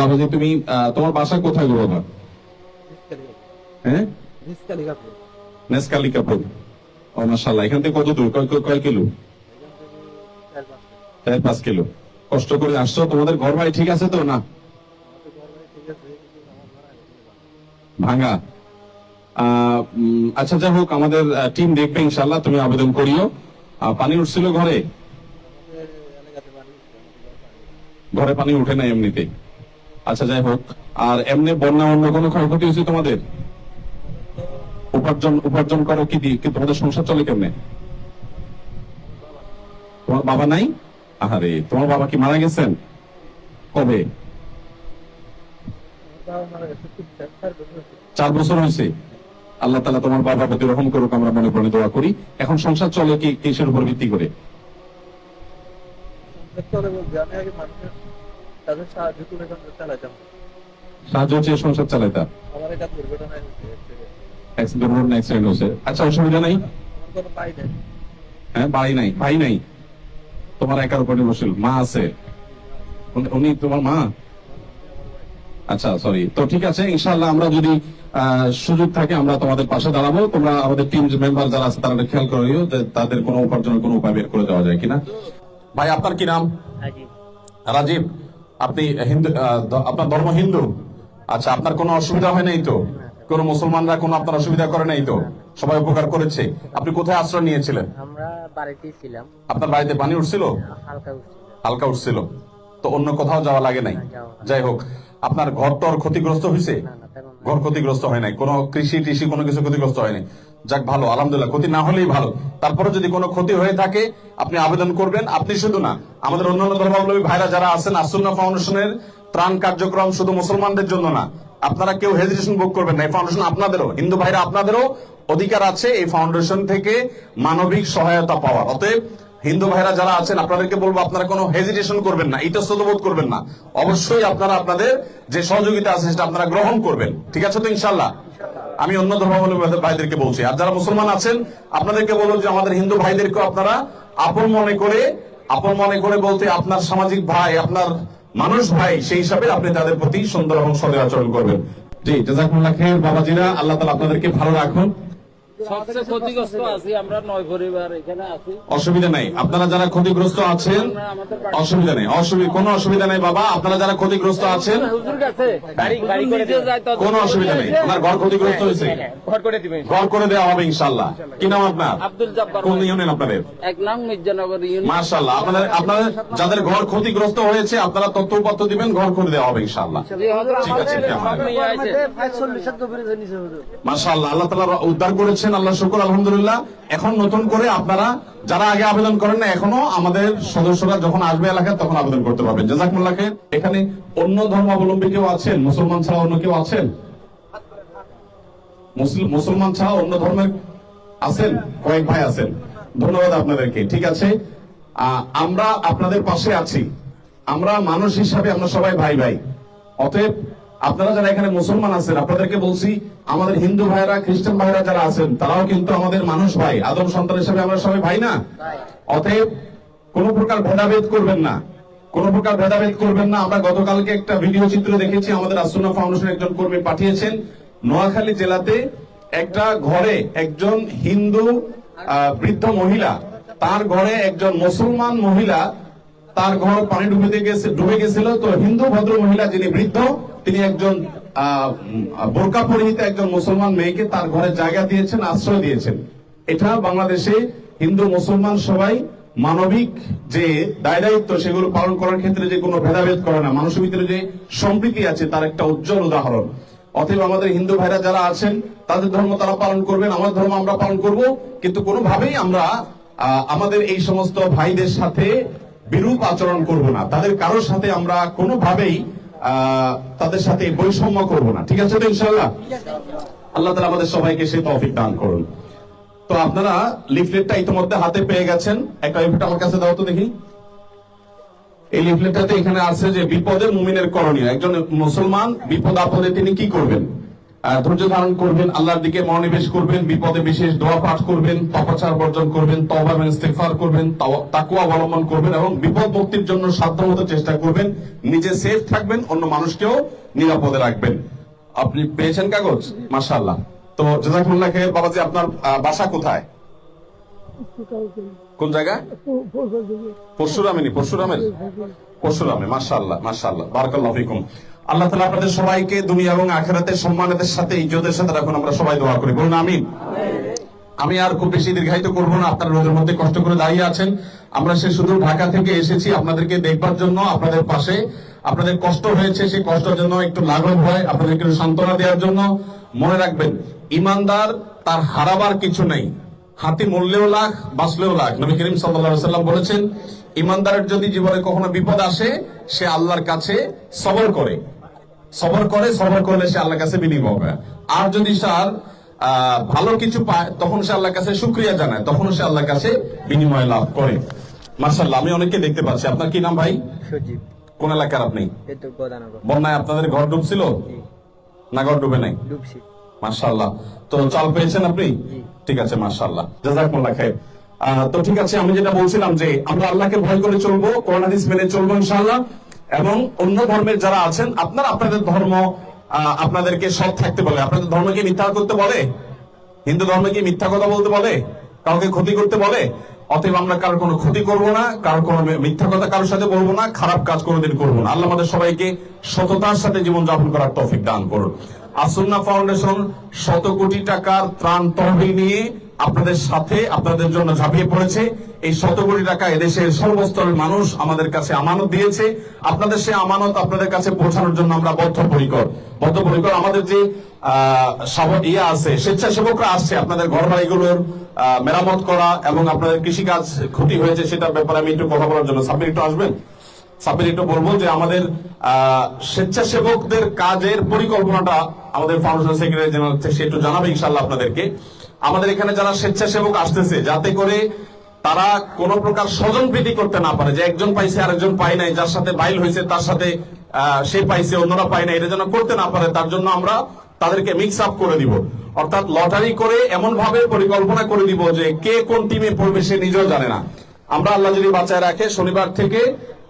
বাবাজি, তুমি তোমার বাসা কোথায় গো বাবা? হ্যাঁ? নেসকালিকাপুর। ও মাসাল্লাহ এখান থেকে কত দূর? কয় কিলো? চার পাঁচ কিলো। কষ্ট করে আসছো? তোমাদের ঘর বাড়ি ঠিক আছে তো, না? ভাঙা। আচ্ছা যাই হোক, আমাদের টিম দেখবে ইনশাল্লাহ তুমি আবেদন করিও। পানি উঠছিল ঘরে? ঘরে পানি উঠে না এমনিতে আচ্ছা যাই হোক। আর এমনি বন্যা অন্য কোনো ক্ষয়ক্ষতি হয়েছে তোমাদের? উপার্জন উপার্জন করো কি দিয়ে? তোমাদের সংসার চলে কেমনে? তোমার বাবা নাই? আহারে, তোমার বাবা কি মারা গেছেন? কবে? চার বছর হয়েছে। আল্লাহ তালা তোমার বাবার প্রতি রহম করুক, আমরা মনে প্রাণে দোয়া করি। এখন সংসার চলে কি কিসের উপর ভিত্তি করে? তাদের সাহায্য করে চালাইতাম সাহায্য হচ্ছে সংসার চালাইতা আমার এটা দুর্ঘটনা হয়েছে অ্যাক্সিডেন্ট হয়েছে। আচ্ছা অসুবিধা নাই? কোনো পাই নেই। হ্যাঁ বাড়ি নাই ভাই নাই? তোমার একার উপর নির্ভরশীল মা আছে? উনি- তোমার মা? আচ্ছা সরি তো ঠিক আছে ইনশাআল্লাহ আমরা যদি আহ, সুযোগ থাকে আমরা তোমাদের পাশে দাঁড়াবো। তোমরা আমাদের টিম মেম্বার যারা আছে তারা খেয়াল করিও যে তাদের কোনো উপার্জনের কোনো উপায় বের করে দেওয়া যায় কিনা। ভাই আপনার কি নাম? রাজীব? আপনি হিন্দু আপনার ধর্ম হিন্দু। আচ্ছা আপনার কোনো অসুবিধা হয় নাই তো? কোন মুসলমানরা কোনো আপনার অসুবিধা করে নাই তো? সবাই উপকার করেছে। আপনি কোথায় আশ্রয় নিয়েছিলেন? আমরা বাড়িতেই ছিলাম। আপনার বাড়িতে পানি উঠছিল? হালকা উঠছিল। হালকা উঠছিল। তো অন্য কোথাও যাওয়া লাগে নাই? যাই হোক আপনার ঘর টর ক্ষতিগ্রস্ত হয়েছে। ঘর ক্ষতিগ্রস্ত হয় নাই? কোনো কৃষি টিসি কোনো কিছু ক্ষতিগ্রস্ত হয়নি যাক, ভালো, আলহামদুলিল্লাহ, ক্ষতি না হলেই ভালো। তারপরে যদি কোনো ক্ষতি হয়ে থাকে, আপনি আবেদন করবেন। আপনি শুধু না, আমাদের অন্যান্য ধর্মাবলম্বী ভাইরা যারা আছেন আসুন্না ফাউন্ডেশনের ত্রাণ কার্যক্রম শুধু মুসলমানদের জন্য না, আপনারা কেউ হেজিটেশন বুক করবেন না। এই ফাউন্ডেশন আপনাদেরও, হিন্দু ভাইরা আপনাদেরও অধিকার আছে এই ফাউন্ডেশন থেকে মানবিক সহায়তা পাওয়ার। অতএব হিন্দু ভাইরা যারা আছেন, আপনাদেরকে বলব, আপনারা কোনো হেজিটেশন করবেন না ইতস্তবোধ করবেন না। অবশ্যই আপনারা আপনাদের যে সহযোগিতা আছে, সেটা আপনারা গ্রহণ করবেন। ঠিক আছে তো ইনশাল্লাহ আমি অন্য ধর্মাবলম্বী ভাইদেরকে বলছি। আর যারা মুসলমান আছেন, আপনাদেরকে বলব যে আমাদের হিন্দু ভাইদেরকে আপনারা আপন মনে করে, আপন মনে করে বলতে আপনার সামাজিক ভাই, আপনার মানুষ ভাই, সেই হিসাবে আপনি তাদের প্রতি সুন্দর এবং সদয় আচরণ করবেন। জি জাজাকুল্লাহ খের, বাবাজিরা, আল্লাহ তালা আপনাদেরকে ভালো রাখুন। সবচেয়ে ক্ষতিগ্রস্ত আছি আমরা নয় পরিবার এখানে আছি। অসুবিধা নাই। আপনারা যারা ক্ষতিগ্রস্ত আছেন অসুবিধা নেই। অসুবিধা কোনো অসুবিধা নেই বাবা আপনারা যারা ক্ষতিগ্রস্ত আছেন হুজুর কাছে। গাড়ি গাড়ি করে দিয়ে যায় তো কোনো অসুবিধা নেই। ওনার ঘর ক্ষতিগ্রস্ত হয়েছে। ঘর করে দিবেন। ঘর করে দেওয়া হবে ইনশাল্লাহ কি নাম আপনার? আব্দুল জব্বার কোন ইউনিয়ন আপনাদের? এক নাম মির্জানগর ইউনিয়ন মার্শাল্লাহ আপনাদের আপনাদের যাদের ঘর ক্ষতিগ্রস্ত হয়েছে আপনারা তথ্য উপাত্য দিবেন ঘর করে দেওয়া হবে ইনশাল্লাহ ঠিক আছে, মাশাআল্লাহ আল্লাহ তালা উদ্ধার করেছেন আল্লাহ শুকুর, আলহামদুলিল্লাহ। এখন নতুন করে আপনারা যারা আগে আবেদন করেন না, এখনও আমাদের সদস্যরা যখন আসবে এলাকায় তখন আবেদন করতে পারবেন। জাজাকুল্লাহকে এখানে অন্য ধর্মাবলম্বী কেউ আছেন? মুসলমান ছাড়া অন্য কেউ আছেন? মুসলমান ছাড়া অন্য ধর্মের আছেন? কয়েক ভাই আছেন। ধন্যবাদ আপনাদেরকে। ঠিক আছে? আমরা আপনাদের পাশে আছি। আমরা মানুষ হিসাবে আমরা সবাই ভাই ভাই অতএব আপনারা যারা এখানে মুসলমান আছেন, আপনাদেরকে বলছি, আমাদের হিন্দু ভাইরা খ্রিস্টান ভাইরা যারা আছেন, তারাও কিন্তু আমাদের মানুষ ভাই। আদম সন্তান হিসাবে আমরা সবাই ভাই না? অতএব কোন প্রকার ভেদাভেদ করবেন না। কোন প্রকার ভেদাভেদ করবেন না। আমরা গতকালকে একটা ভিডিও চিত্র দেখেছি, আমাদের আসুনা ফাউন্ডেশন একজন কর্মী পাঠিয়েছেন। নোয়াখালী জেলাতে একটা ঘরে একজন হিন্দু বৃদ্ধ মহিলা, তার ঘরে একজন মুসলমান মহিলা, তার ঘর পানি ডুবে গেছে, ডুবে গেছিল। তো হিন্দু ভদ্র মহিলা যিনি বৃদ্ধ তিনি একজন বোরকা পরিহিত একজন মুসলমান মেয়েকে তার ঘরে জায়গা দিয়েছেন, আশ্রয় দিয়েছেন। এটা বাংলাদেশে হিন্দু মুসলমান সবাই মানবিক যে দায় দায়িত্ব সেগুলো পালন করার ক্ষেত্রে যে কোনো ভেদাভেদ করে না, মানুষের ভিতরে যে সম্প্রীতি আছে তার একটা উজ্জ্বল উদাহরণ। অতএব আমাদের হিন্দু ভাইরা যারা আছেন, তাদের ধর্ম তারা পালন করবেন আমাদের ধর্ম আমরা পালন করব, কিন্তু কোনোভাবেই আমরা আমাদের এই সমস্ত ভাইদের সাথে বিরূপ আচরণ করব না। তাদের কারোর সাথে আমরা কোনোভাবেই তাদের সাথে বৈষম্য করব না। ঠিক আছে তো ইনশাল্লাহ আল্লাহ তালা আমাদের সবাইকে সে তফিক দান করুন। তো আপনারা লিফলেটটা ইতিমধ্যে হাতে পেয়ে গেছেন। একটা লিফলেট আমার কাছে দাও তো দেখি। এই লিফলেটটাতে এখানে আছে যে বিপদের মুমিনের করণীয়। একজন মুসলমান বিপদ আপদে তিনি কি করবেন? ধৈর্য ধারণ করবেন, আল্লাহর দিকে মনোনিবেশ করবেন, বিপদে বিশেষ দোয়া পাঠ করবেন তপাচার বর্জন করবেন তবা এবং ইস্তেগফার করবেন তাকুয়া অবলম্বন করবেন এবং বিপদ মুক্তির জন্য সাধ্যমতো চেষ্টা করবেন। নিজে সেফ থাকবেন, অন্য মানুষকেও নিরাপদে রাখবেন। আপনি পেয়েছেন কাগজ? মাশাআল্লাহ। তো জাজাকুল্লাহ খের বাবাজি, আপনার বাসা কোথায়? কোন জায়গা? পরশুরামিনী পরশুরামের? পরশুরামে, মাশাআল্লাহ মাশাআল্লাহ। বারাকাল্লাহু ফিকুম। আল্লাহ তাআলা আপনাদের সবাইকে দুনিয়া এবং আখিরাতের সম্মানের সাথে, ইজ্জতের সাথে রাখুন। আমরা সবাই দোয়া করি। বলুন, আমিন। আমি আর খুব বেশি দীর্ঘায়িত করব না। আপনারা রোদের মধ্যে কষ্ট করে দাঁড়িয়ে আছেন। আমরা সে শুধু ঢাকা থেকে এসেছি। আপনাদেরকে দেখবার জন্য, আপনাদের পাশে। আপনাদের কষ্ট হয়েছে, সেই কষ্টের জন্য একটু লাঘব হয়। আপনাদেরকে সান্ত্বনা দেওয়ার জন্য মনে রাখবেন, ইমানদার তার হারাবার কিছু নেই। হাতি মরলেও লাখ, বাঁচলেও লাখ। নবী করিম সাল্লাল্লাহু সাল্লাম বলেছেন, ইমানদারের যদি জীবনে কখনো বিপদ আসে, সে আল্লাহর কাছে সবর করে। সবর করে সবর করলে সে আল্লাহর কাছে বিনিময় হবে। আর যদি আহ, ভালো কিছু পায় তখন সে আল্লাহর কাছে শুক্রিয়া জানায় তখন সে আল্লাহর কাছে বিনিময় লাভ করে। মার্শাল্লাহ আমি অনেককে দেখতে পাচ্ছি। আপনার কি নাম ভাই? সজীব। কোন এলাকার আপনি? বন্যায় আপনাদের ঘর ডুবছিল? না ঘর ডুবে নাই? মার্শাল্লাহ তো চাল পেয়েছেন আপনি? ঠিক আছে মার্শাল্লাহ জাজাকুল্লাহ খাই তো ঠিক আছে আমি যেটা বলছিলাম যে আমরা আল্লাহকে ভয় করে চলবো কোরআন হাদিস মেনে চলবো ইনশাআল্লাহ। এবং অন্য ধর্মের যারা আছেন, আপনারা আপনাদের ধর্ম আপনাদেরকে সৎ থাকতে বলে। আপনাদের ধর্মকে মিথ্যা করতে বলে? হিন্দু ধর্মে কি মিথ্যা কথা বলতে বলে? কাউকে ক্ষতি করতে বলে? অতএব আমরা কারোর কোনো ক্ষতি করব না কারোর কোনো মিথ্যা কথা কারোর সাথে বলব না, খারাপ কাজ কোনোদিন করব না। আল্লাহ আমাদের সবাইকে সততার সাথে জীবন যাপন করার তৌফিক দান করুন। আসুন্না ফাউন্ডেশন শত কোটি টাকার ত্রাণ তহবিল নিয়ে আপনাদের সাথে, আপনাদের জন্য ঝাঁপিয়ে পড়েছে। এই শত কোটি টাকা এদেশের সর্বস্তরের মানুষ আমাদের কাছে আমানত দিয়েছে। আপনাদের সে আমানত আপনাদের কাছে পৌঁছানোর জন্য আমরা বদ্ধপরিকর। বদ্ধপরিকর আমাদের যে ইয়ে আছে, স্বেচ্ছাসেবকরা আসছে আপনাদের ঘর বাড়িগুলোর মেরামত করা এবং আপনাদের কৃষিকাজ ক্ষতি হয়েছে সেটার ব্যাপারে আমি একটু কথা বলার জন্য। সাব্বির, একটু আসবেন? সাব্বির, একটু বলব যে আমাদের স্বেচ্ছাসেবকদের কাজের পরিকল্পনাটা আমাদের ফাউন্ডেশন সেক্রেটারি জেনারেল সে একটু জানাবে ইনশাল্লাহ আপনাদেরকে। আমাদের এখানে যারা স্বেচ্ছাসেবক আসতেছে, যাতে করে তারা কোন প্রকার স্বজন প্রীতি করতে না পারে, যে একজন পাইছে, আরেকজন পায় নাই, যার সাথে বাইল হয়েছে, তার সাথে সে পাইছে, অন্যরা পায় না এটা যেন করতে না পারে, তার জন্য আমরা তাদেরকে মিক্স আপ করে দিব। অর্থাৎ লটারি করে এমন ভাবে পরিকল্পনা করে দিব যে কে কোন টিমে পড়বে সে নিজেও জানে না। আমরা আল্লাহ যদি বাঁচায় রাখে, শনিবার থেকে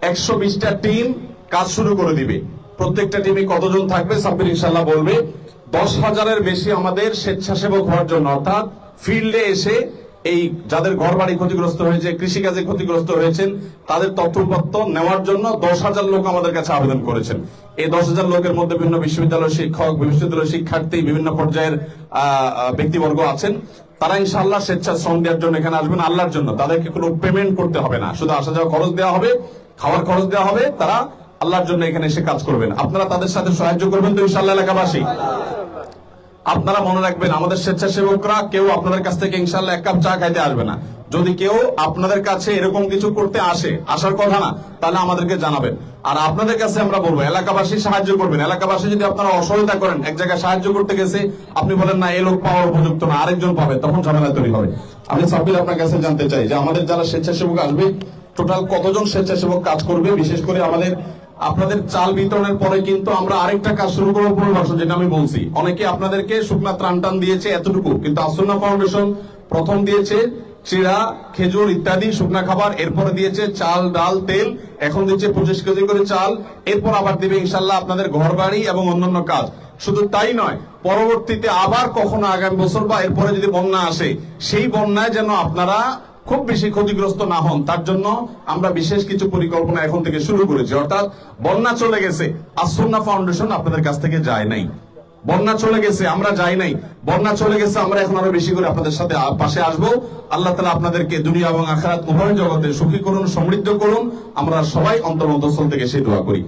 একশো বিশটা টিম কাজ শুরু করে দিবে। প্রত্যেকটা টিমে কতজন থাকবে, সাব্বির ইনশাল্লাহ বলবে। দশ হাজারের বেশি আমাদের স্বেচ্ছাসেবক হওয়ার জন্য, অর্থাৎ ফিল্ডে এসে এই যাদের ঘর বাড়ি ক্ষতিগ্রস্ত হয়েছে, কৃষিকাজে ক্ষতিগ্রস্ত হয়েছেন, তাদের তথ্যপত্র নেওয়ার জন্য দশ হাজার লোক আমাদের কাছে আবেদন করেছেন। এই দশ হাজার লোকের মধ্যে বিভিন্ন বিশ্ববিদ্যালয়ের শিক্ষক, বিশ্ববিদ্যালয়ের শিক্ষার্থী, বিভিন্ন পর্যায়ের ব্যক্তিবর্গ আছেন। তারা ইনশাআল্লাহ স্বেচ্ছাশ্রম দেওয়ার জন্য এখানে আসবেন আল্লাহর জন্য। তাদেরকে কোনো পেমেন্ট করতে হবে না। শুধু আসা যাওয়া খরচ দেওয়া হবে, খাওয়ার খরচ দেওয়া হবে, তারা আল্লাহর জন্য এখানে এসে কাজ করবেন। আপনারা তাদের সাথে সাহায্য করবেন তো ইনশাআল্লাহ এলাকাবাসী। আপনারা মনে রাখবেন, আমাদের স্বেচ্ছাসেবকরা কেউ আপনাদের কাছ থেকে ইনশাল্লাহ এক কাপ চা খাইতে আসবে না। যদি কেউ আপনাদের কাছে এরকম কিছু করতে আসে, আসার কথা না, তাহলে আমাদেরকে জানাবেন। আর আপনাদের কাছে আমরা বলব, এলাকাবাসী সাহায্য করবেন। এলাকাবাসী যদি আপনারা অসহায়তা করেন, এক জায়গায় সাহায্য করতে গেছে, আপনি বলেন, না, এ লোক পাওয়ার উপযুক্ত না, আরেকজন পাবে, তখন ঝামেলা তৈরি হবে। আমি সাব্বির আপনার কাছে জানতে চাই যে আমাদের যারা স্বেচ্ছাসেবক আসবে, টোটাল কতজন স্বেচ্ছাসেবক কাজ করবে? বিশেষ করে আমাদের আপনাদের চাল বিতরণের পরে কিন্তু আমরা আরেকটা কাজ শুরু করব পুনর্বাসন যেটা আমি বলছি। অনেকে আপনাদেরকে শুকনা ত্রাণ টান দিয়েছে এতটুকু, কিন্তু আসন্না ফাউন্ডেশন প্রথম দিয়েছে চিড়া, খেজুর ইত্যাদি শুকনা খাবার, এরপরে দিয়েছে চাল, ডাল, তেল, এখন দিচ্ছে পঁচিশ কেজি করে চাল, এরপর আবার দিবে ইনশাল্লাহ আপনাদের ঘর বাড়ি এবং অন্যান্য কাজ। শুধু তাই নয়, পরবর্তীতে আবার কখনো আগামী বছর বা এরপরে যদি বন্যা আসে, সেই বন্যায় যেন আপনারা খুব বেশি ক্ষতিগ্রস্ত না হন। তার জন্য আমরা বিশেষ কিছু পরিকল্পনা এখন থেকে শুরু করেছি। অর্থাৎ বন্যা চলে গেছে। আসন্না ফাউন্ডেশন আপনাদের কাছ থেকে যায় নাই। বন্যা চলে গেছে, আমরা যাই নাই। বন্যা চলে গেছে, আমরা এখন আরও বেশি করে আপনাদের সাথে পাশে আসব। আল্লাহ তালা আপনাদেরকে দুনিয়া এবং আখারাত উভয় জগতে সুখী করুন, সমৃদ্ধ করুন। আমরা সবাই অন্তর থেকে সেই দোয়া করি।